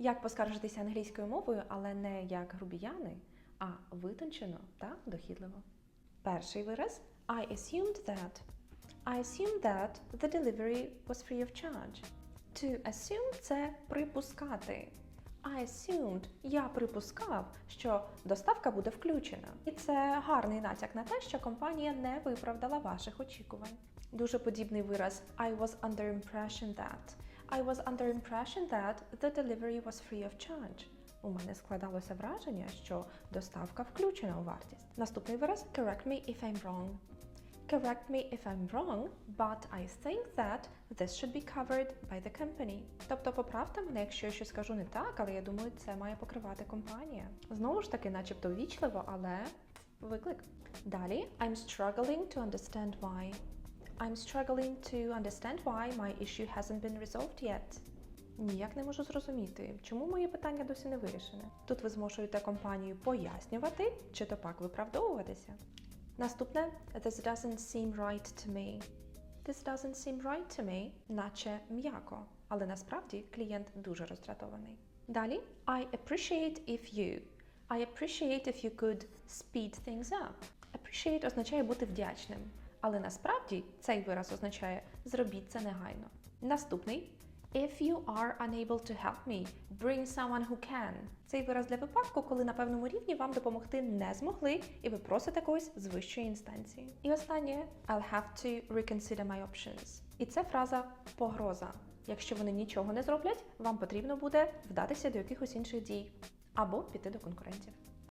Як поскаржитися англійською мовою, але не як грубіяни, а витончено та дохідливо. Перший вираз I assumed that. I assumed that the delivery was free of charge. To assume – це припускати. I assumed – я припускав, що доставка буде включена. І це гарний натяк на те, що компанія не виправдала ваших очікувань. Дуже подібний вираз I was under impression that. I was under impression that the delivery was free of charge. У мене складалося враження, що доставка включена у вартість. Наступний вираз correct me if I'm wrong. Correct me if I'm wrong, but I think that this should be covered by the company. Тобто поправте мене, якщо я щось скажу не так, але я думаю, це має покривати компанія. Знову ж таки, начебто ввічливо, але виклик. Далі I'm struggling to understand why. I'm struggling to understand why my issue hasn't been resolved yet. Ніяк не можу зрозуміти, чому моє питання досі не вирішене. Тут ви змушуєте компанію пояснювати чи то пак виправдовуватися. Наступне This doesn't seem right to me. This doesn't seem right to me, наче м'яко, але насправді клієнт дуже роздратований. Далі I appreciate if you. I appreciate if you could speed things up. Appreciate означає бути вдячним, але насправді цей вираз означає зробіть це негайно. Наступний If you are unable to help me, bring someone who can. Цей вираз для випадку, коли на певному рівні вам допомогти не змогли, і ви просите когось з вищої інстанції. І останнє I'll have to reconsider my options. І це фраза погроза. Якщо вони нічого не зроблять, вам потрібно буде вдатися до якихось інших дій або піти до конкурентів.